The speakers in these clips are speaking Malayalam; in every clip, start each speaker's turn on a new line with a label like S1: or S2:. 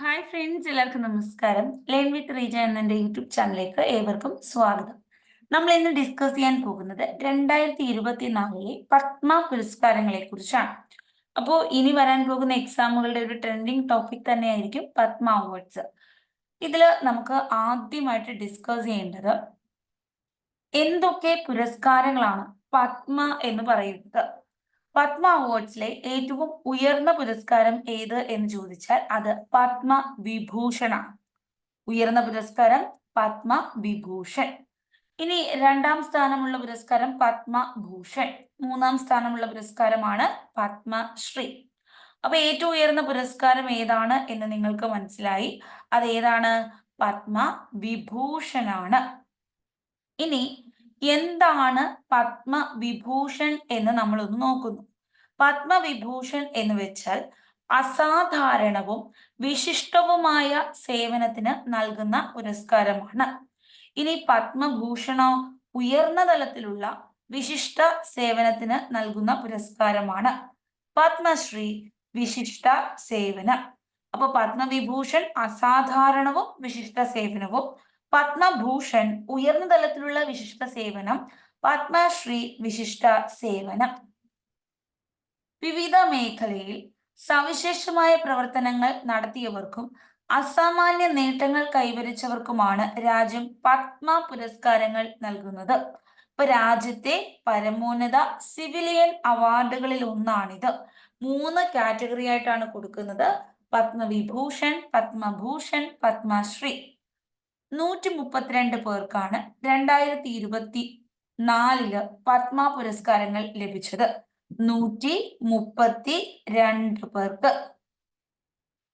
S1: ഹായ് ഫ്രണ്ട്സ് എല്ലാവർക്കും നമസ്കാരം. ലേൺ വിത്ത് റീജ എന്നെ യൂട്യൂബ് ചാനലിലേക്ക് ഏവർക്കും സ്വാഗതം. നമ്മൾ ഇന്ന് ഡിസ്കസ് ചെയ്യാൻ പോകുന്നത് രണ്ടായിരത്തി ഇരുപത്തിനാലിലെ പത്മ പുരസ്കാരങ്ങളെ കുറിച്ചാണ് അപ്പോൾ ഇനി വരാൻ പോകുന്ന എക്സാമുകളുടെ ഒരു ട്രെൻഡിങ് ടോപ്പിക് തന്നെയായിരിക്കും പത്മ അവാർഡ്സ് ഇതിൽ നമുക്ക് ആദ്യമായിട്ട് ഡിസ്കസ് ചെയ്യേണ്ടത് എന്തൊക്കെ പുരസ്കാരങ്ങളാണ് പത്മ എന്ന് പറയുന്നത്? പത്മ അവാർഡ്സിലെ ഏറ്റവും ഉയർന്ന പുരസ്കാരം ഏത് എന്ന് ചോദിച്ചാൽ അത് പത്മ വിഭൂഷണാണ് ഉയർന്ന പുരസ്കാരം പത്മ വിഭൂഷൺ ഇനി രണ്ടാം സ്ഥാനമുള്ള പുരസ്കാരം പത്മഭൂഷൺ. മൂന്നാം സ്ഥാനമുള്ള പുരസ്കാരമാണ് പത്മശ്രീ. അപ്പൊ ഏറ്റവും ഉയർന്ന പുരസ്കാരം ഏതാണ് എന്ന് നിങ്ങൾക്ക് മനസ്സിലായി. അത് ഏതാണ്? പത്മ വിഭൂഷണാണ് ഇനി എന്താണ് പത്മവിഭൂഷൺ എന്ന് നമ്മളൊന്ന് നോക്കുന്നു. പത്മവിഭൂഷൺ എന്ന് വെച്ചാൽ അസാധാരണവും വിശിഷ്ടവുമായ സേവനത്തിന് നൽകുന്ന പുരസ്കാരമാണ്. ഇനി പത്മഭൂഷണോ ഉയർന്ന തലത്തിലുള്ള വിശിഷ്ട സേവനത്തിന് നൽകുന്ന പുരസ്കാരമാണ്. പത്മശ്രീ വിശിഷ്ട സേവന. അപ്പൊ പത്മവിഭൂഷൺ അസാധാരണവും വിശിഷ്ട സേവനവും പത്മഭൂഷൺ ഉയർന്ന തലത്തിലുള്ള വിശിഷ്ട സേവനം പത്മശ്രീ വിശിഷ്ട സേവനം. വിവിധ മേഖലയിൽ സവിശേഷമായ പ്രവർത്തനങ്ങൾ നടത്തിയവർക്കും അസാമാന്യ നേട്ടങ്ങൾ കൈവരിച്ചവർക്കുമാണ് രാജ്യം പത്മ പുരസ്കാരങ്ങൾ നൽകുന്നത്. ഇപ്പൊ രാജ്യത്തെ പരമോന്നത സിവിലിയൻ അവാർഡുകളിൽ ഒന്നാണിത്. മൂന്ന് കാറ്റഗറി ആയിട്ടാണ് കൊടുക്കുന്നത്. പത്മവിഭൂഷൺ പത്മഭൂഷൺ പത്മശ്രീ. നൂറ്റി മുപ്പത്തിരണ്ട് പേർക്കാണ് രണ്ടായിരത്തി ഇരുപത്തി നാലിൽ പത്മ പുരസ്കാരങ്ങൾ ലഭിച്ചത്. നൂറ്റി മുപ്പത്തി രണ്ട് പേർക്ക്.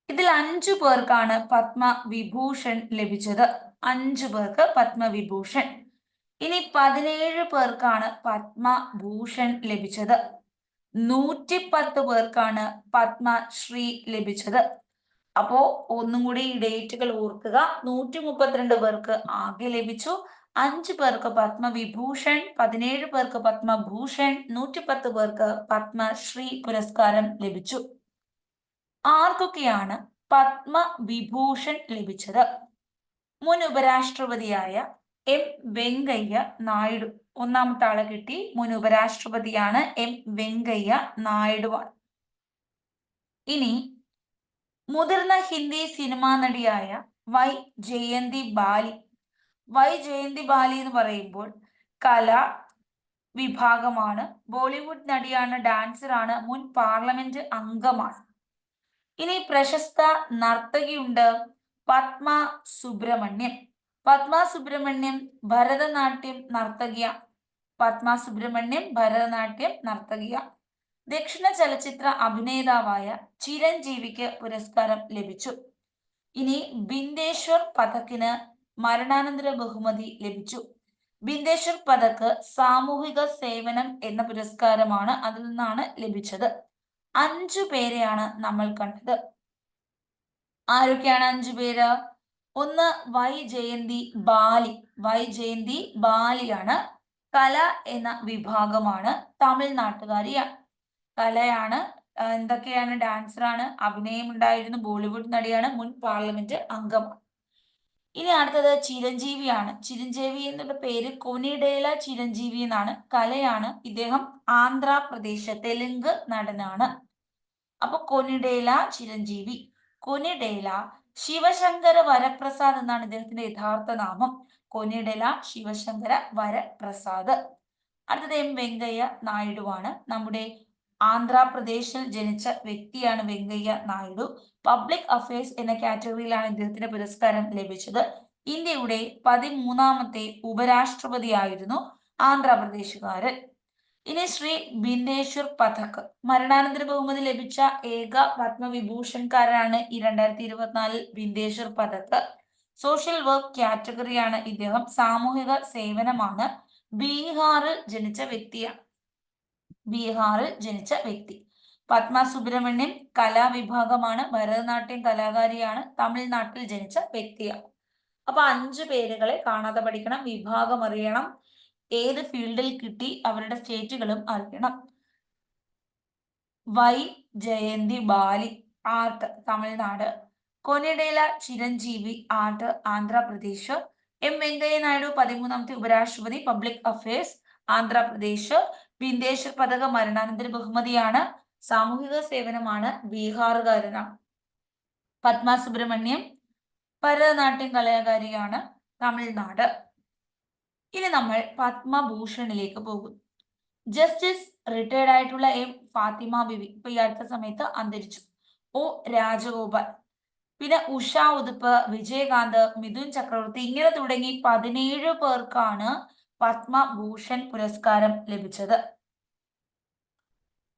S1: ഇതിൽ അഞ്ചു പേർക്കാണ് പത്മ വിഭൂഷൺ ലഭിച്ചത്. അഞ്ചു പേർക്ക് പത്മവിഭൂഷൺ ഇനി പതിനേഴ് പേർക്കാണ് പത്മഭൂഷൺ ലഭിച്ചത്. നൂറ്റി പത്ത് പേർക്കാണ് പത്മശ്രീ ലഭിച്ചത്. അപ്പോ ഒന്നും കൂടി ഈ ഡേറ്റുകൾ ഓർക്കുക. നൂറ്റി മുപ്പത്തിരണ്ട് പേർക്ക് ആകെ ലഭിച്ചു. അഞ്ചു പേർക്ക് പത്മവിഭൂഷൺ പതിനേഴ് പേർക്ക് പത്മഭൂഷൺ നൂറ്റിപ്പത്ത് പേർക്ക് പത്മശ്രീ പുരസ്കാരം ലഭിച്ചു. ആർക്കൊക്കെയാണ് പത്മവിഭൂഷൺ ലഭിച്ചത്? മുൻ ഉപരാഷ്ട്രപതിയായ എം വെങ്കയ്യ നായിഡു. ഒന്നാമത്തെ ആളെ കിട്ടി മുൻ ഉപരാഷ്ട്രപതിയാണ് എം വെങ്കയ്യ നായിഡുവാണ്. ഇനി മുതിർന്ന ഹിന്ദി സിനിമാ നടിയായ വൈ ജയന്തി ബാലി. വൈ ജയന്തി ബാലി എന്ന് പറയുമ്പോൾ കല വിഭാഗമാണ്. ബോളിവുഡ് നടിയാണ് ഡാൻസറാണ് മുൻ പാർലമെന്റ് അംഗമാണ്. ഇനി പ്രശസ്ത നർത്തകിയുണ്ട് പത്മ സുബ്രഹ്മണ്യം. പത്മ സുബ്രഹ്മണ്യം ഭരതനാട്യം നർത്തകിയ. പത്മ സുബ്രഹ്മണ്യം ഭരതനാട്യം നർത്തകിയ. ദക്ഷിണ ചലച്ചിത്ര അഭിനേതാവായ ചിരഞ്ജീവിക്ക് പുരസ്കാരം ലഭിച്ചു. ഇനി ബിന്ദേശ്വർ പഥക്കിന് മരണാനന്തര ബഹുമതി ലഭിച്ചു. ബിന്ദേശ്വർ പഥക്ക് സാമൂഹിക സേവനം എന്ന പുരസ്കാരമാണ് അതിൽ നിന്നാണ് ലഭിച്ചത്. അഞ്ചു പേരെയാണ് നമ്മൾ കണ്ടത്. ആരൊക്കെയാണ് അഞ്ചു പേര്? ഒന്ന് വൈ ജയന്തി ബാലി. വൈ ജയന്തി ബാലിയാണ്. കല എന്ന വിഭാഗമാണ് തമിഴ്നാട്ടുകാരിയാണ് കലയാണ് എന്തൊക്കെയാണ് ഡാൻസറാണ് അഭിനയം ഉണ്ടായിരുന്നു ബോളിവുഡ് നടിയാണ് മുൻ പാർലമെന്റ് അംഗമാണ് ഇനി അടുത്തത് ചിരഞ്ജീവിയാണ്. ചിരഞ്ജീവി എന്നുള്ള പേര് കൊനിഡേല ചിരഞ്ജീവി എന്നാണ്. കലയാണ്. ഇദ്ദേഹം ആന്ധ്രാപ്രദേശ് തെലുങ്ക് നടനാണ്. അപ്പൊ കൊനിഡേല ചിരഞ്ജീവി. കൊനിഡേല ശിവശങ്കര വരപ്രസാദ് എന്നാണ് ഇദ്ദേഹത്തിന്റെ യഥാർത്ഥ നാമം. കൊനിഡേല ശിവശങ്കര വരപ്രസാദ്. അടുത്തത് എം വെങ്കയ്യ നായിഡുവാണ്. നമ്മുടെ ആന്ധ്രാപ്രദേശിൽ ജനിച്ച വ്യക്തിയാണ് വെങ്കയ്യ നായിഡു. പബ്ലിക് അഫയേഴ്സ് എന്ന കാറ്റഗറിയിലാണ് ഇദ്ദേഹത്തിന് പുരസ്കാരം ലഭിച്ചത്. ഇന്ത്യയുടെ പതിമൂന്നാമത്തെ ഉപരാഷ്ട്രപതിയായിരുന്നു ആന്ധ്രാപ്രദേശുകാരൻ. ഇനി ശ്രീ ബിന്ദേശ്വർ പഥക്. മരണാനന്തര ബഹുമതി ലഭിച്ച ഏക പത്മവിഭൂഷൺകാരനാണ് ഈ രണ്ടായിരത്തി ഇരുപത്തിനാലിൽ ബിന്ദേശ്വർ പഥക് സോഷ്യൽ വർക്ക് കാറ്റഗറിയാണ് ഇദ്ദേഹം. സാമൂഹിക സേവനമാണ്. ബീഹാറിൽ ജനിച്ച വ്യക്തിയാണ്. ബീഹാറിൽ ജനിച്ച വ്യക്തി. പത്മ സുബ്രഹ്മണ്യം കലാവിഭാഗമാണ്. ഭരതനാട്യം കലാകാരിയാണ്. തമിഴ്നാട്ടിൽ ജനിച്ച വ്യക്തിയാണ്. അപ്പൊ അഞ്ചു പേരുകളെ കാണാതെ പഠിക്കണം വിഭാഗം അറിയണം ഏത് ഫീൽഡിൽ കിട്ടി അവരുടെ സ്റ്റേറ്റുകളും അറിയണം. Y Jayanthi Bali art Tamil Nadu. Konidela Chiranjeevi art Andhra Pradesh. M Venkaiah Naidu പതിമൂന്നാമത്തെ ഉപരാഷ്ട്രപതി പബ്ലിക് അഫയേഴ്സ്. ആന്ധ്രാപ്രദേശ് ബിന്ദേശ്വർ പതക മരണാനന്തര ബഹുമതിയാണ് സാമൂഹിക സേവനമാണ് ബീഹാറുകാരന. പത്മ സുബ്രഹ്മണ്യം ഭരതനാട്യം കലാകാരിയാണ് തമിഴ്നാട്. ഇനി നമ്മൾ പത്മഭൂഷണിലേക്ക് പോകും. ജസ്റ്റിസ് റിട്ടയർഡ് ആയിട്ടുള്ള എം ഫാത്തിമ ബിവി ഇപ്പൊ ഈ അടുത്ത സമയത്ത് അന്തരിച്ചു. ഒ രാജഗോപാൽ. പിന്നെ ഉഷ ഉതുപ്പ് വിജയകാന്ത് മിഥുൻ ചക്രവർത്തി ഇങ്ങനെ തുടങ്ങി പതിനേഴ് പേർക്കാണ് പത്മഭൂഷൺ പുരസ്കാരം ലഭിച്ചത്.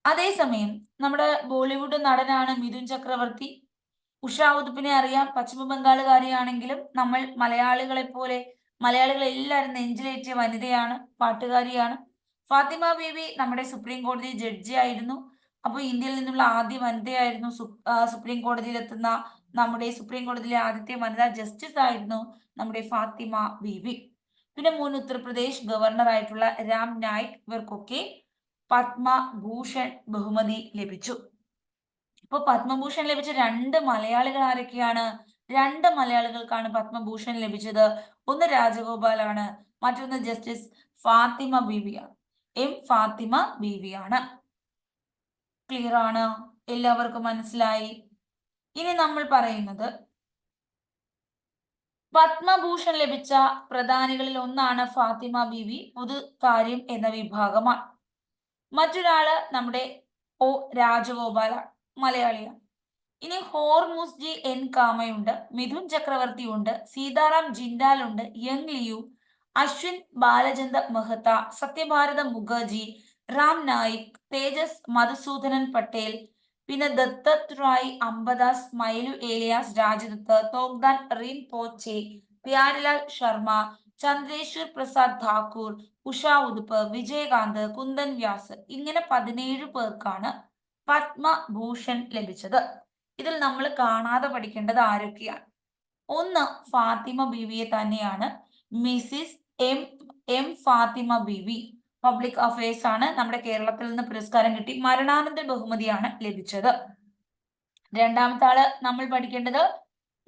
S1: അതേസമയം നമ്മുടെ ബോളിവുഡ് നടനാണ് മിഥുൻ ചക്രവർത്തി. ഉഷ ഉതുപ്പിനെ അറിയാം. പശ്ചിമ ബംഗാളുകാരിയാണെങ്കിലും നമ്മൾ മലയാളികളെ പോലെ മലയാളികൾ എല്ലാവരും നെഞ്ചിലേറ്റിയ വനിതയാണ് പാട്ടുകാരിയാണ്. ഫാത്തിമ ബീവി നമ്മുടെ സുപ്രീം കോടതി ജഡ്ജി ആയിരുന്നു. അപ്പോൾ ഇന്ത്യയിൽ നിന്നുള്ള ആദ്യ വനിതയായിരുന്നു സുപ്രീം കോടതിയിലെത്തുന്ന നമ്മുടെ സുപ്രീം കോടതിയിലെ ആദ്യത്തെ വനിതാ ജസ്റ്റിസ് ആയിരുന്നു നമ്മുടെ ഫാത്തിമ ബീവി. പിന്നെ മുൻ ഉത്തർപ്രദേശ് ഗവർണർ ആയിട്ടുള്ള രാം നായിക് ഇവർക്കൊക്കെ പത്മഭൂഷൺ ബഹുമതി ലഭിച്ചു. ഇപ്പൊ പത്മഭൂഷൺ ലഭിച്ച രണ്ട് മലയാളികൾ ആരൊക്കെയാണ്? രണ്ട് മലയാളികൾക്കാണ് പത്മഭൂഷൺ ലഭിച്ചത്. ഒന്ന് രാജഗോപാലാണ് മറ്റൊന്ന് ജസ്റ്റിസ് ഫാത്തിമ ബീവിയാണ്. എം ഫാത്തിമ ബീവിയാണ്. ക്ലിയർ ആണ്? എല്ലാവർക്കും മനസ്സിലായി? ഇനി നമ്മൾ പറയുന്നത് പത്മഭൂഷൺ ലഭിച്ച പ്രധാനികളിൽ ഒന്നാണ് ഫാത്തിമ ബീവി കാര്യം എന്ന വിഭാഗമാണ്. മറ്റൊരാൾ നമ്മുടെ ഒ രാജഗോപാലാണ് മലയാളിയാണ്. ഇനി ഹോർമുസ്ജി എൻ കാമയുണ്ട് മിഥുൻ ചക്രവർത്തി ഉണ്ട് സീതാറാം ജിൻഡാൽ ഉണ്ട് യങ് ലിയു അശ്വിൻ ബാലചന്ദ്ര മെഹ്ത്ത സത്യഭാരത മുഖർജി റാം നായിക് തേജസ് മധുസൂദനൻ പട്ടേൽ പിന്നെ ദത്തത് റായ് അംബദാസ് മൈലു ഏലിയാസ് രാജദത്ത് തോഗ്ദാൻ റിൻ പോച്ചെ പ്യാരിലാൽ ശർമ്മ ചന്ദ്രേശ്വർ പ്രസാദ് ഠാക്കൂർ ഉഷ ഉതുപ്പ് വിജയകാന്ത് കുന്ദൻ വ്യാസ് ഇങ്ങനെ പതിനേഴ് പേർക്കാണ് പത്മഭൂഷൺ ലഭിച്ചത്. ഇതിൽ നമ്മൾ കാണാതെ പഠിക്കേണ്ടത് ആരൊക്കെയാണ്? ഒന്ന് ഫാത്തിമ ബിവിയെ തന്നെയാണ്. Mrs M M Fathima Beevi. Public affairs ആണ് നമ്മുടെ കേരളത്തിൽ നിന്ന് പുരസ്കാരം കിട്ടി. മരണാനന്ദ ബഹുമതിയാണ് ലഭിച്ചത്. രണ്ടാമത്തെ ആൾ നമ്മൾ പഠിക്കേണ്ടത്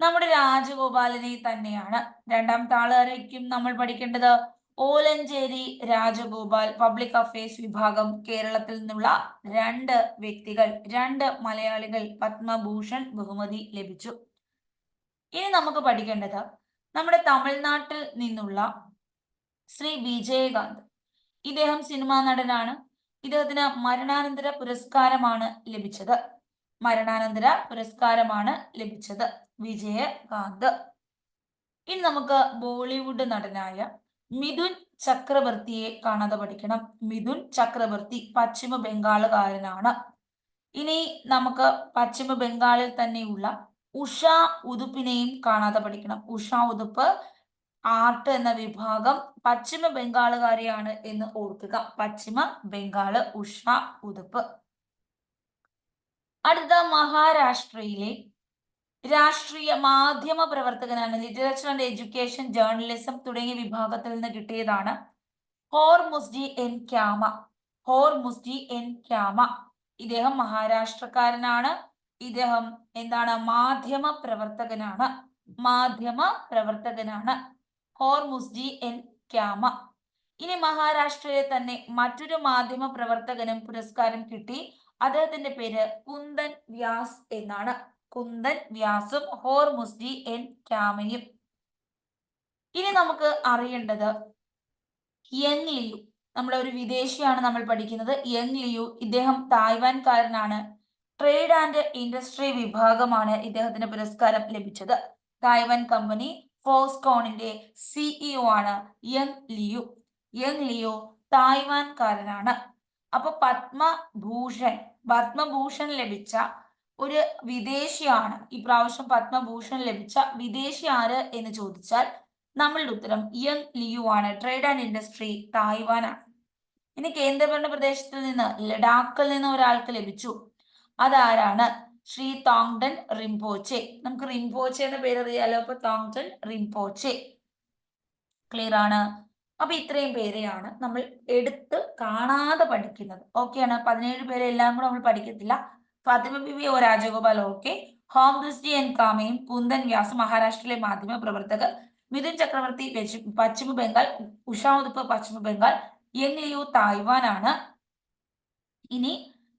S1: നമ്മുടെ രാജഗോപാലനെ തന്നെയാണ്. രണ്ടാമത്തെ ആളായിരിക്കും നമ്മൾ പഠിക്കേണ്ടത്? ഓലഞ്ചേരി രാജഗോപാൽ പബ്ലിക് അഫയേഴ്സ് വിഭാഗം കേരളത്തിൽ നിന്നുള്ള രണ്ട് വ്യക്തികൾ രണ്ട് മലയാളികൾ പത്മഭൂഷൺ ബഹുമതി ലഭിച്ചു. ഇനി നമുക്ക് പഠിക്കേണ്ടത് നമ്മുടെ തമിഴ്നാട്ടിൽ നിന്നുള്ള ശ്രീ വിജയകാന്ത്. ഇദ്ദേഹം സിനിമാ നടനാണ്. ഇദ്ദേഹത്തിന് മരണാനന്തര പുരസ്കാരമാണ് ലഭിച്ചത്. മരണാനന്തര പുരസ്കാരമാണ് ലഭിച്ചത് വിജയകാന്ത്. ഇനി നമുക്ക് ബോളിവുഡ് നടനായ മിഥുൻ ചക്രവർത്തിയെ കാണാതെ പഠിക്കണം. മിഥുൻ ചക്രവർത്തി പശ്ചിമ ബംഗാളുകാരനാണ്. ഇനി നമുക്ക് പശ്ചിമ ബംഗാളിൽ തന്നെയുള്ള ഉഷ ഉതുപ്പിനെയും കാണാതെ പഠിക്കണം. ഉഷ ഉതുപ്പ് ആർട്ട് എന്ന വിഭാഗം പശ്ചിമ ബംഗാളുകാരിയാണ് എന്ന് ഓർക്കുക. പശ്ചിമ ബംഗാൾ ഉഷ ഉതുപ്പ്. അടുത്ത മഹാരാഷ്ട്രയിലെ രാഷ്ട്രീയ മാധ്യമ പ്രവർത്തകനാണ് ലിറ്ററേച്ചർ ആൻഡ് എഡ്യൂക്കേഷൻ ജേർണലിസം തുടങ്ങിയ വിഭാഗത്തിൽ നിന്ന് കിട്ടിയതാണ് Hormusji N Cama. Hormusji N Cama. ഇദ്ദേഹം മഹാരാഷ്ട്രക്കാരനാണ്. ഇദ്ദേഹം എന്താണ്? മാധ്യമ പ്രവർത്തകനാണ്. മാധ്യമ പ്രവർത്തകനാണ്. Hormusji N Cama. ഇനി മഹാരാഷ്ട്രയിലെ തന്നെ മറ്റൊരു മാധ്യമ പ്രവർത്തകനും പുരസ്കാരം കിട്ടി. അദ്ദേഹത്തിന്റെ പേര് കുന്ദൻ വ്യാസ് എന്നാണ്. കുന്ദൻ വ്യാസും ഹോർ മുസ്ജി എൻ ക്യാമയും. ഇനി നമുക്ക് അറിയേണ്ടത് യങ് ലിയു. നമ്മുടെ ഒരു വിദേശിയാണ് നമ്മൾ പഠിക്കുന്നത്. യങ് ലിയു ഇദ്ദേഹം തായ്വാൻകാരനാണ്. ട്രേഡ് ആൻഡ് ഇൻഡസ്ട്രി വിഭാഗമാണ് ഇദ്ദേഹത്തിന് പുരസ്കാരം ലഭിച്ചത്. തായ്വാൻ കമ്പനി ഫോസ്കോണിന്റെ സിഇഒ ആണ് യങ് ലിയു. യങ് ലിയു തായ്വാൻകാരനാണ്. അപ്പൊ പത്മഭൂഷൺ പത്മഭൂഷൺ ലഭിച്ച ഒരു വിദേശിയാണ്. ഈ പ്രാവശ്യം പത്മഭൂഷൺ ലഭിച്ച വിദേശി ആര് എന്ന് ചോദിച്ചാൽ നമ്മളുടെ ഉത്തരം യങ് ലിയു ആണ്. ട്രേഡ് ആൻഡ് ഇൻഡസ്ട്രി തായ്വാനാണ്. ഇനി കേന്ദ്രഭരണ പ്രദേശത്തിൽ നിന്ന് ലഡാക്കിൽ നിന്ന് ഒരാൾക്ക് ലഭിച്ചു. അതാരാണ്? ശ്രീ തോങ്ടൻ റിംപോച്ചെ. നമുക്ക് റിംപോച്ചെ എന്ന പേര് അറിയാലോ അപ്പൊ തോങ്ടൻ റിംപോച്ചെ. ക്ലിയർ ആണ്? അപ്പൊ ഇത്രയും പേരെയാണ് നമ്മൾ എടുത്ത് കാണാതെ പഠിക്കുന്നത്. ഓക്കെയാണ് പതിനേഴ് പേരെ എല്ലാം കൂടെ നമ്മൾ പഠിക്കത്തില്ല. ഫാത്തിമ ബിബി ഒ രാജഗോപാൽ ഓക്കെ ഹോം ദൃഷ്ടി എൻ കാമയും കുന്ദൻ വ്യാസ് മഹാരാഷ്ട്രയിലെ മാധ്യമ പ്രവർത്തകർ. മിഥുൻ ചക്രവർത്തി പശ്ചിമ ബംഗാൾ ഉഷാ പശ്ചിമ ബംഗാൾ യങ് ലിയു തായ്വാൻ ആണ് ഇനി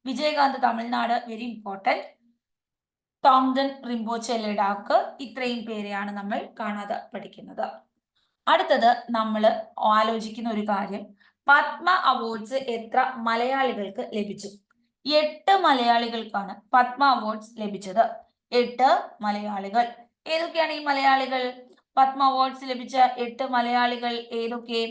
S1: വിജയകാന്ത് തമിഴ്നാട് വെരി ഇമ്പോർട്ടന്റ് ടോങ്ഡൻ റിംബോച്ചെ ലഡാക്ക് ഇത്രയും പേരെയാണ് നമ്മൾ കാണാതെ പഠിക്കുന്നത്. അടുത്തത് നമ്മൾ ആലോചിക്കുന്ന ഒരു കാര്യം. പത്മ അവാർഡ്സ് എത്ര മലയാളികൾക്ക് ലഭിച്ചു? എട്ട് മലയാളികൾക്കാണ് പത്മ അവാർഡ്സ് ലഭിച്ചത്. എട്ട് മലയാളികൾ. ഏതൊക്കെയാണ് ഈ മലയാളികൾ? പത്മ അവാർഡ്സ് ലഭിച്ച എട്ട് മലയാളികൾ ഏതൊക്കെ?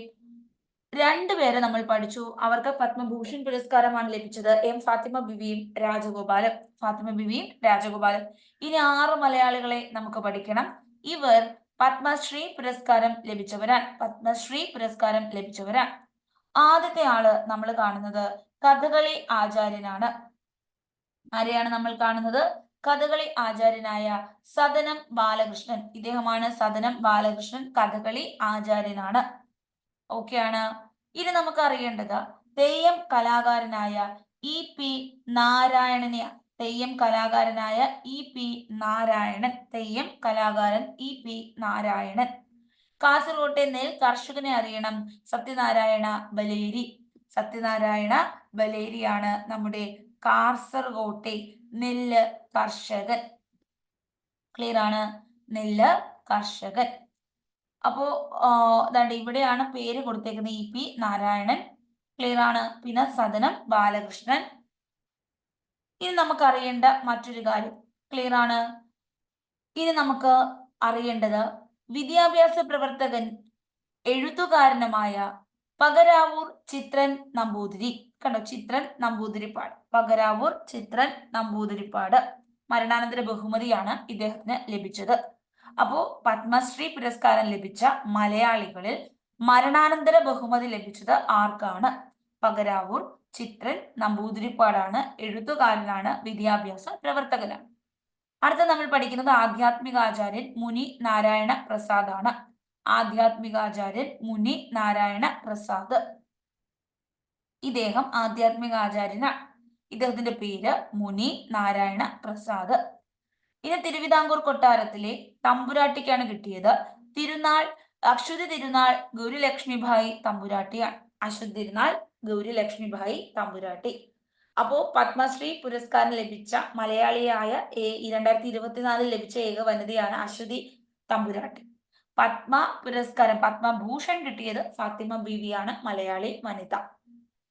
S1: രണ്ടുപേരെ നമ്മൾ പഠിച്ചു. അവർക്ക് പത്മഭൂഷൺ പുരസ്കാരമാണ് ലഭിച്ചത്. എം ഫാത്തിമ ബിവിയും രാജഗോപാലും. ഫാത്തിമ ബിവിയും രാജഗോപാലും. ഇനി ആറ് മലയാളികളെ നമുക്ക് പഠിക്കണം. ഇവർ പത്മശ്രീ പുരസ്കാരം ലഭിച്ചവരാണ്. പത്മശ്രീ പുരസ്കാരം ലഭിച്ചവരാണ്. ആദ്യത്തെ ആൾ നമ്മൾ കാണുന്നത് കഥകളി ആചാര്യനാണ്. ആരെയാണ് നമ്മൾ കാണുന്നത്? കഥകളി ആചാര്യനായ സദനം ബാലകൃഷ്ണൻ. ഇദ്ദേഹമാണ് സദനം ബാലകൃഷ്ണൻ കഥകളി ആചാര്യനാണ്. ഓക്കെ ആണ് ഇനി നമുക്ക് അറിയേണ്ടത് തെയ്യം കലാകാരനായ ഇ പി നാരായണനെ തെയ്യം കലാകാരനായ ഇ പി നാരായണൻ തെയ്യം കലാകാരൻ ഇ പി നാരായണൻ. കാസർഗോട്ടെ നെൽ കർഷകനെ അറിയണം സത്യനാരായണ ബലേരി. സത്യനാരായണ ബലേരിയാണ് നമ്മുടെ കാസർഗോട്ടെ നെല്ല് കർഷകൻ. ക്ലിയർ ആണ്? നെല്ല് കർഷകൻ. അപ്പോ അതാണ്ട് ഇവിടെയാണ് പേര് കൊടുത്തേക്കുന്നത് ഇ പി നാരായണൻ. ക്ലിയർ ആണ്? പിന്നെ സദനം ബാലകൃഷ്ണൻ. ഇനി നമുക്ക് അറിയേണ്ട മറ്റൊരു കാര്യം. ക്ലിയർ ആണ്? ഇനി നമുക്ക് അറിയേണ്ടത് വിദ്യാഭ്യാസ പ്രവർത്തകൻ എഴുത്തുകാരനുമായ പകരാവൂർ ചിത്രൻ നമ്പൂതിരി. കണ്ടോ? ചിത്രൻ നമ്പൂതിരിപ്പാട്. പകരാവൂർ ചിത്രൻ നമ്പൂതിരിപ്പാട്. മരണാനന്തര ബഹുമതിയാണ് ഇദ്ദേഹത്തിന് ലഭിച്ചത്. അപ്പോ പത്മശ്രീ പുരസ്കാരം ലഭിച്ച മലയാളികളിൽ മരണാനന്തര ബഹുമതി ലഭിച്ചത് ആർക്കാണ്? പകരാവൂർ ചിത്രൻ നമ്പൂതിരിപ്പാടാണ് എഴുത്തുകാരനാണ് വിദ്യാഭ്യാസ പ്രവർത്തകനാണ്. അടുത്ത നമ്മൾ പഠിക്കുന്നത് ആധ്യാത്മികാചാര്യൻ മുനി നാരായണ പ്രസാദ് ആണ് ആധ്യാത്മികാചാര്യൻ മുനി നാരായണ പ്രസാദ്. ഇദ്ദേഹം ആധ്യാത്മികാചാര്യനാണ്. ഇദ്ദേഹത്തിന്റെ പേര് മുനി നാരായണ പ്രസാദ്. ഇനി തിരുവിതാംകൂർ കൊട്ടാരത്തിലെ തമ്പുരാട്ടിക്കാണ് കിട്ടിയത്. തിരുനാൾ അശ്വതി തിരുനാൾ ഗൗരിലക്ഷ്മിഭായി തമ്പുരാട്ടിയാണ് അശ്വതി തിരുനാൾ ഗൗരിലക്ഷ്മിഭായി തമ്പുരാട്ടി. അപ്പോ പത്മശ്രീ പുരസ്കാരം ലഭിച്ച മലയാളിയായ രണ്ടായിരത്തി ഇരുപത്തിനാലിൽ ലഭിച്ച ഏക വനിതയാണ് അശ്വതി തമ്പുരാട്ടി. പത്മ പുരസ്കാരം പത്മഭൂഷൺ കിട്ടിയത് ഫാത്തിമ ബീവിയാണ് മലയാളി വനിത.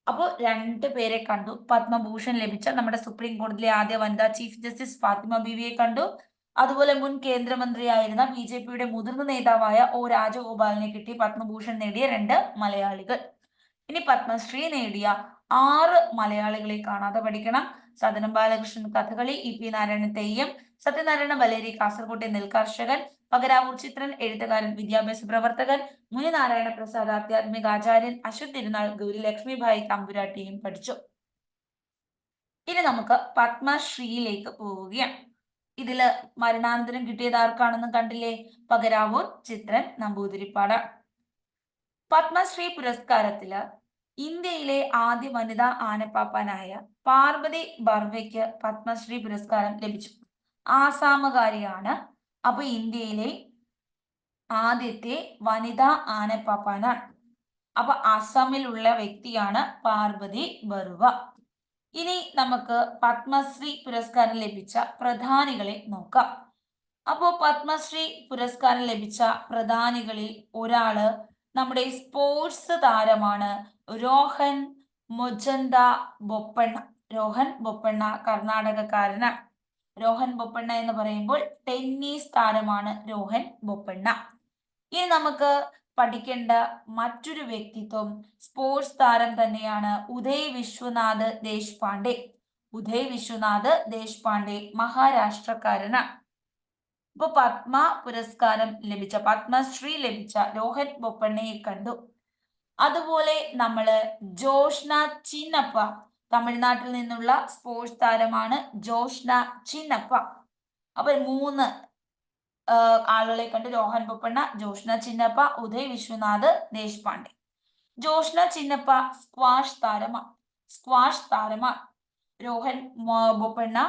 S1: അപ്പോൾ രണ്ട് പേരെ കണ്ടു. പത്മഭൂഷൺ ലഭിച്ച നമ്മുടെ സുപ്രീം കോടതിയിലെ ആദ്യ വനിതാ ചീഫ് ജസ്റ്റിസ് ഫാത്തിമ ബീവിയെ കണ്ടു. അതുപോലെ മുൻ കേന്ദ്രമന്ത്രിയായിരുന്ന ബി ജെ പിയുടെ മുതിർന്ന നേതാവായ ഒ രാജഗോപാലിനെ കിട്ടി പത്മഭൂഷൺ നേടിയ രണ്ട് മലയാളികൾ. ഇനി പത്മശ്രീ നേടിയ ആറ് മലയാളികളെ കാണാതെ പഠിക്കണം. സദനം ബാലകൃഷ്ണൻ കഥകളി ഇ പി നാരായണൻ തെയ്യം സത്യനാരായണ ബലേരി കാസർകോട്ടെ നെൽകർഷകൻ പകരാവൂർ ചിത്രൻ എഴുത്തുകാരൻ വിദ്യാഭ്യാസ പ്രവർത്തകൻ മുനിനാരായണ പ്രസാദ് ആധ്യാത്മിക ആചാര്യൻ അശ്വത് തിരുനാൾ ഗൗരി ലക്ഷ്മിഭായി തമ്പുരാട്ടിയും പഠിച്ചു. ഇനി നമുക്ക് പത്മശ്രീയിലേക്ക് പോവുകയാണ്. ഇതിൽ മരണാനന്തരം കിട്ടിയത് ആർക്കാണെന്ന് കണ്ടില്ലേ? പകരാവൂർ ചിത്രൻ നമ്പൂതിരിപ്പാട്. പത്മശ്രീ പുരസ്കാരത്തിൽ ഇന്ത്യയിലെ ആദ്യ വനിതാ ആനപ്പാപ്പാനായ പാർവതി ബർവയ്ക്ക് പത്മശ്രീ പുരസ്കാരം ലഭിച്ചു. ആസാമുകാരിയാണ്. അപ്പൊ ഇന്ത്യയിലെ ആദ്യത്തെ വനിതാ ആനപ്പാപ്പാനാണ്. അപ്പൊ അസമിലുള്ള വ്യക്തിയാണ് പാർവതി ബറുവ ഇനി നമുക്ക് പത്മശ്രീ പുരസ്കാരം ലഭിച്ച പ്രധാനികളെ നോക്കാം. അപ്പോ പത്മശ്രീ പുരസ്കാരം ലഭിച്ച പ്രധാനികളിൽ ഒരാൾ നമ്മുടെ സ്പോർട്സ് താരമാണ് രോഹൻ മൊജന്ത ബൊപ്പണ്ണ. രോഹൻ ബൊപ്പണ്ണ കർണാടകക്കാരനാണ്. രോഹൻ ബൊപ്പണ്ണ എന്ന് പറയുമ്പോൾ ടെന്നീസ് താരമാണ് രോഹൻ ബൊപ്പണ്ണ. ഇനി നമുക്ക് പഠിക്കേണ്ട മറ്റൊരു വ്യക്തിത്വം സ്പോർട്സ് താരം തന്നെയാണ് ഉദയ് വിശ്വനാഥ് ദേശ്പാണ്ഡെ. ഉദയ് വിശ്വനാഥ് ദേശ്പാണ്ഡെ മഹാരാഷ്ട്രക്കാരനാണ് ഇപ്പൊ പത്മ പുരസ്കാരം ലഭിച്ച പത്മശ്രീ ലഭിച്ച രോഹൻ ബൊപ്പണ്ണയെ കണ്ടു. അതുപോലെ നമ്മൾ ജോഷ്ന ചിന്നപ്പ തമിഴ്നാട്ടിൽ നിന്നുള്ള സ്പോർട്സ് താരമാണ് ജോഷ്ന ചിന്നപ്പ. അപ്പൊ മൂന്ന് ആളുകളെ കണ്ട് രോഹൻ ബൊപ്പണ്ണ ജോഷ്ന ചിന്നപ്പ ഉദയ് വിശ്വനാഥ് ദേശ്പാണ്ഡെ. ജോഷ്ന ചിന്നപ്പ സ്ക്വാഷ് താരമാണ് സ്ക്വാഷ് താരമാണ് രോഹൻ ബൊപ്പണ്ണ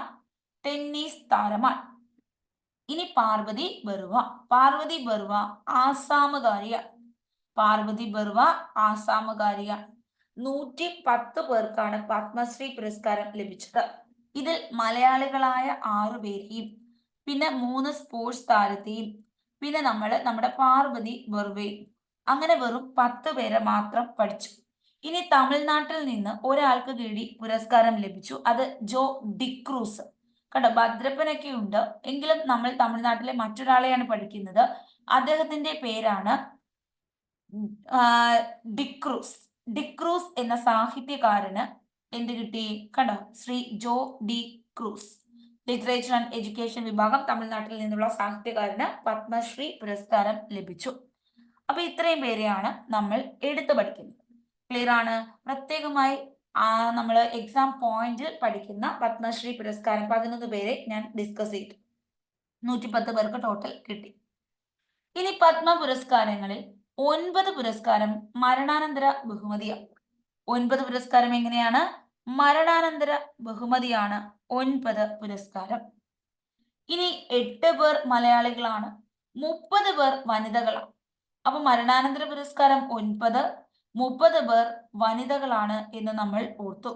S1: ടെന്നീസ് താരമാണ് ഇനി പാർവതി ബറുവ പാർവതി ബറുവ ആസാമുകാരിയാണ് പാർവതി ബറുവ ആസാമുകാരിയാണ് നൂറ്റി പത്ത് പേർക്കാണ് പത്മശ്രീ പുരസ്കാരം ലഭിച്ചത്. ഇതിൽ മലയാളികളായ ആറു പേരെയും പിന്നെ മൂന്ന് സ്പോർട്സ് താരത്തെയും പിന്നെ നമ്മൾ നമ്മുടെ പാർവതി ബെർവേ അങ്ങനെ വെറും പത്ത് പേരെ മാത്രം പഠിച്ചു. ഇനി തമിഴ്നാട്ടിൽ നിന്ന് ഒരാൾക്ക് കീഴി പുരസ്കാരം ലഭിച്ചു. അത് ജോ ഡിക്രൂസ് കണ്ടോ ഭദ്രപ്പനൊക്കെ ഉണ്ട്. എങ്കിലും നമ്മൾ തമിഴ്നാട്ടിലെ മറ്റൊരാളെയാണ് പഠിക്കുന്നത്. അദ്ദേഹത്തിന്റെ പേരാണ് ഡിക്രൂസ് ഡിക്രൂസ് എന്ന സാഹിത്യകാരന് എന്ത് കിട്ടി? കണ്ടോ Shri Joe D Cruz. Literature and education വിഭാഗം തമിഴ്നാട്ടിൽ നിന്നുള്ള സാഹിത്യകാരന് പത്മശ്രീ പുരസ്കാരം ലഭിച്ചു. അപ്പൊ ഇത്രയും പേരെയാണ് നമ്മൾ എടുത്തു പഠിക്കുന്നത്. ക്ലിയർ ആണ്? പ്രത്യേകമായി നമ്മൾ എക്സാം പോയിന്റിൽ പഠിക്കുന്ന പത്മശ്രീ പുരസ്കാരം പതിനൊന്ന് പേരെ ഞാൻ ഡിസ്കസ് ചെയ്തു. നൂറ്റിപ്പത്ത് പേർക്ക് ടോട്ടൽ കിട്ടി. ഇനി പത്മ പുരസ്കാരങ്ങളിൽ ഒൻപത് പുരസ്കാരം മരണാനന്തര ബഹുമതിയാണ്. ഒൻപത് പുരസ്കാരം എങ്ങനെയാണ്? മരണാനന്തര ബഹുമതിയാണ് ഒൻപത് പുരസ്കാരം. ഇനി എട്ട് പേർ മലയാളികളാണ് മുപ്പത് പേർ വനിതകളാണ്. അപ്പൊ മരണാനന്തര പുരസ്കാരം ഒൻപത് മുപ്പത് പേർ വനിതകളാണ് എന്ന് നമ്മൾ ഓർത്തു.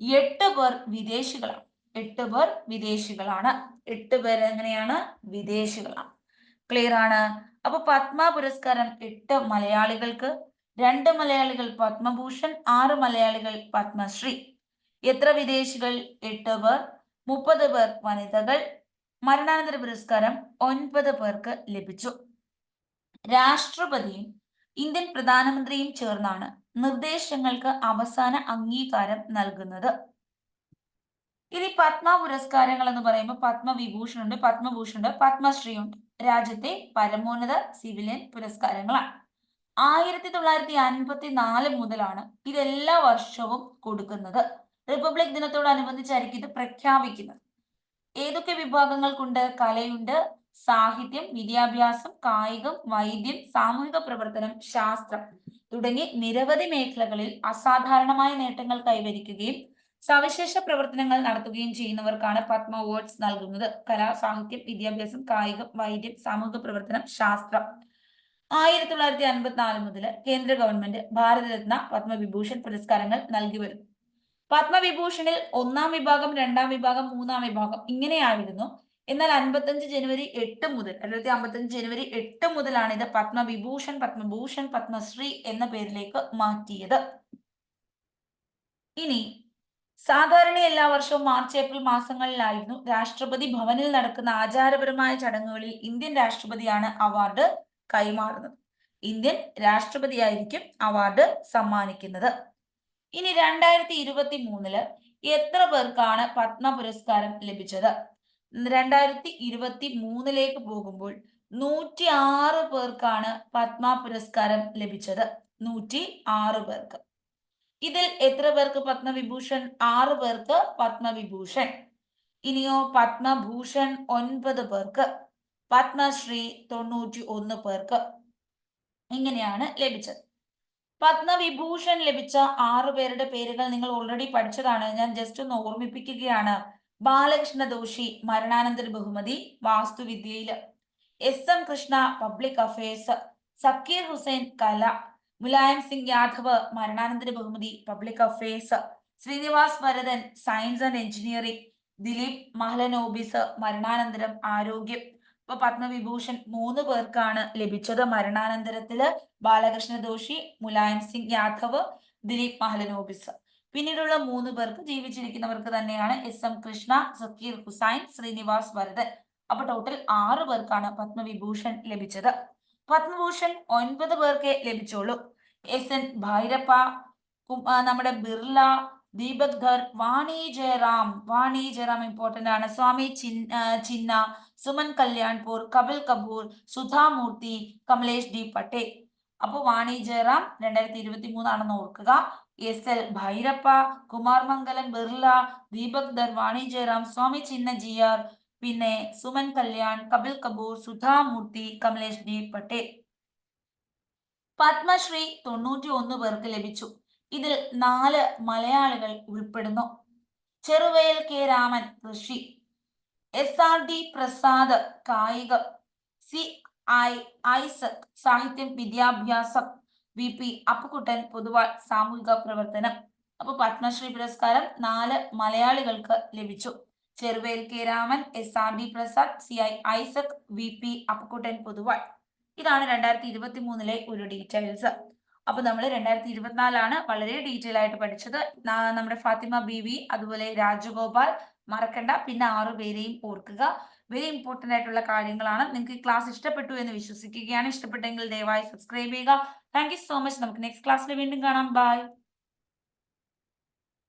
S1: എട്ട് പേർ വിദേശികളാണ് എട്ട് പേർ വിദേശികളാണ്. എട്ട് പേർ എങ്ങനെയാണ്? വിദേശികളാണ്. ക്ലിയർ ആണ്? അപ്പൊ പത്മ പുരസ്കാരം എട്ട് മലയാളികൾക്ക് രണ്ട് മലയാളികൾ പത്മഭൂഷൺ ആറ് മലയാളികൾ പത്മശ്രീ. എത്ര വിദേശികൾ? എട്ട് പേർ മുപ്പത് പേർ വനിതകൾ. മരണാനന്തര പുരസ്കാരം ഒൻപത് പേർക്ക് ലഭിച്ചു. രാഷ്ട്രപതിയും ഇന്ത്യൻ പ്രധാനമന്ത്രിയും ചേർന്നാണ് നിർദ്ദേശങ്ങൾക്ക് അവസാന അംഗീകാരം നൽകുന്നത്. ഇനി പത്മ പുരസ്കാരങ്ങൾ എന്ന് പറയുമ്പോൾ പത്മവിഭൂഷൺ ഉണ്ട് പത്മഭൂഷൺ ഉണ്ട് പത്മശ്രീ ഉണ്ട് രാജ്യത്തെ പരമോന്നത സിവിലിയൻ പുരസ്കാരങ്ങളാണ്. ആയിരത്തി തൊള്ളായിരത്തി അൻപത്തി നാല് മുതലാണ് ഇതെല്ലാ വർഷവും കൊടുക്കുന്നത്. റിപ്പബ്ലിക് ദിനത്തോടനുബന്ധിച്ചായിരിക്കും ഇത് പ്രഖ്യാപിക്കുന്നത്. ഏതൊക്കെ വിഭാഗങ്ങൾക്കുണ്ട്? കലയുണ്ട് സാഹിത്യം വിദ്യാഭ്യാസം കായികം വൈദ്യം സാമൂഹിക പ്രവർത്തനം ശാസ്ത്രം തുടങ്ങി നിരവധി മേഖലകളിൽ അസാധാരണമായ നേട്ടങ്ങൾ കൈവരിക്കുകയും സവിശേഷ പ്രവർത്തനങ്ങൾ നടത്തുകയും ചെയ്യുന്നവർക്കാണ് പത്മ അവാർഡ്സ് നൽകുന്നത്. കലാ സാഹിത്യം വിദ്യാഭ്യാസം കായികം വൈദ്യം സാമൂഹിക പ്രവർത്തനം ശാസ്ത്രം. ആയിരത്തി തൊള്ളായിരത്തി അൻപത്തി നാല് മുതൽ കേന്ദ്ര ഗവൺമെന്റ് ഭാരതരത്ന പത്മവിഭൂഷൺ പുരസ്കാരങ്ങൾ നൽകി വരുന്നു പത്മവിഭൂഷണിൽ ഒന്നാം വിഭാഗം രണ്ടാം വിഭാഗം മൂന്നാം വിഭാഗം ഇങ്ങനെയായിരുന്നു. എന്നാൽ അൻപത്തഞ്ച് ജനുവരി എട്ട് മുതൽ രണ്ടായിരത്തി അമ്പത്തഞ്ച് ജനുവരി എട്ട് മുതലാണ് ഇത് പത്മവിഭൂഷൺ പത്മഭൂഷൺ പത്മശ്രീ എന്ന പേരിലേക്ക് മാറ്റിയത്. ഇനി സാധാരണ എല്ലാ വർഷവും മാർച്ച് ഏപ്രിൽ മാസങ്ങളിലായിരുന്നു രാഷ്ട്രപതി ഭവനിൽ നടക്കുന്ന ആചാരപരമായ ചടങ്ങുകളിൽ ഇന്ത്യൻ രാഷ്ട്രപതിയാണ് അവാർഡ് കൈമാറുന്നത്. ഇന്ത്യൻ രാഷ്ട്രപതിയായിരിക്കും അവാർഡ് സമ്മാനിക്കുന്നത്. ഇനി രണ്ടായിരത്തി ഇരുപത്തി മൂന്നിൽ എത്ര പേർക്കാണ് പത്മ പുരസ്കാരം ലഭിച്ചത്? രണ്ടായിരത്തി ഇരുപത്തി മൂന്നിലേക്ക് പോകുമ്പോൾ നൂറ്റി ആറ് പേർക്കാണ് പത്മ പുരസ്കാരം ലഭിച്ചത്. നൂറ്റി ആറ് പേർക്ക്. ഇതിൽ എത്ര പേർക്ക് പത്മവിഭൂഷൺ? ആറ് പേർക്ക് പത്മവിഭൂഷൺ. ഇനിയോ പത്മഭൂഷൺ ഒൻപത് പേർക്ക്. പത്മശ്രീ തൊണ്ണൂറ്റി ഒന്ന് പേർക്ക് ഇങ്ങനെയാണ് ലഭിച്ചത്. പത്മവിഭൂഷൺ ലഭിച്ച ആറു പേരുടെ പേരുകൾ നിങ്ങൾ ഓൾറെഡി പഠിച്ചതാണ്. ഞാൻ ജസ്റ്റ് ഒന്ന് ഓർമ്മിപ്പിക്കുകയാണ്. ബാലകൃഷ്ണ ദോഷി മരണാനന്തര ബഹുമതി വാസ്തുവിദ്യയിൽ S M Krishna public affairs Zakir Hussain കല. മുലായം സിംഗ് യാദവ് മരണാനന്തര ബഹുമതി public affairs Srinivas Bharathan science and engineering Dilip Mahalanobis മരണാനന്തരം ആരോഗ്യം. ഇപ്പൊ പത്മവിഭൂഷൺ മൂന്ന് പേർക്കാണ് ലഭിച്ചത്. മരണാനന്തരത്തിൽ ബാലകൃഷ്ണ ദോഷി മുലായം സിംഗ് യാദവ് ദിലീപ് മഹലനോബിസ്. പിന്നീടുള്ള മൂന്ന് പേർക്ക് ജീവിച്ചിരിക്കുന്നവർക്ക് തന്നെയാണ് എസ് എം കൃഷ്ണ സക്കീർ ഹുസൈൻ ശ്രീനിവാസ് വരദൻ. അപ്പൊ ടോട്ടൽ ആറ് പേർക്കാണ് പത്മവിഭൂഷൺ ലഭിച്ചത്. പത്മഭൂഷൺ ഒൻപത് പേർക്കേ ലഭിച്ചുള്ളൂ. എസ് എൻ ഭൈരപ്പ നമ്മുടെ ബിർള ദീപക് ധർ വാണി ജയറാം വാണി ജയറാം ഇമ്പോർട്ടന്റ് ആണ്. സ്വാമി ചിന്ന സുമൻ കല്യാൺപൂർ കപിൽ കപൂർ സുധാമൂർത്തി കമലേഷ് ഡി പട്ടേൽ. അപ്പോൾ വാണി ജയറാം രണ്ടായിരത്തി ഇരുപത്തി മൂന്നാണെന്ന് ഓർക്കുക. S L Bhyrappa Kumar Mangalam Birla Deepak Dhar Vani Jayaram Swami Chinna G R പിന്നെ സുമൻ കല്യാൺ കപിൽ കപൂർ സുധാമൂർത്തി കമലേഷ് ഡി പട്ടേൽ. പത്മശ്രീ തൊണ്ണൂറ്റി ഒന്ന് പേർക്ക് ലഭിച്ചു. ഇതിൽ നാല് മലയാളികൾ ഉൾപ്പെടുന്നു. ചെറുവയൽ കെ. രാമൻ ഋഷി. എസ് ആർ ഡി പ്രസാദ് കായികം. സി. ഐ. ഐസക് സാഹിത്യം വിദ്യാഭ്യാസം. വി. പി. അപ്പുക്കുട്ടൻ പൊതുവാൾ സാമൂഹിക പ്രവർത്തനം. അപ്പൊ പത്മശ്രീ പുരസ്കാരം നാല് മലയാളികൾക്ക് ലഭിച്ചു. Cheruvayal K. Raman S R D Prasad C. I. Isaac V. P. Appukuttan Poduval. ഇതാണ് രണ്ടായിരത്തി ഇരുപത്തി മൂന്നിലെ ഒരു ഡീറ്റെയിൽസ് അപ്പൊ നമ്മൾ രണ്ടായിരത്തി ഇരുപത്തിനാലാണ് വളരെ ഡീറ്റെയിൽ ആയിട്ട് പഠിച്ചത്. നമ്മുടെ ഫാത്തിമ ബി വി അതുപോലെ രാജഗോപാൽ മറക്കണ്ട പിന്നെ ആറു പേരെയും ഓർക്കുക. വെരി ഇമ്പോർട്ടന്റ് ആയിട്ടുള്ള കാര്യങ്ങളാണ്. നിങ്ങൾക്ക് ഈ ക്ലാസ് ഇഷ്ടപ്പെട്ടു എന്ന് വിശ്വസിക്കുകയാണ്. ഇഷ്ടപ്പെട്ടെങ്കിൽ ദയവായി സബ്സ്ക്രൈബ് ചെയ്യുക. താങ്ക് സോ മച്ച് നമുക്ക് നെക്സ്റ്റ് ക്ലാസ്സിൽ വീണ്ടും കാണാം. ബൈ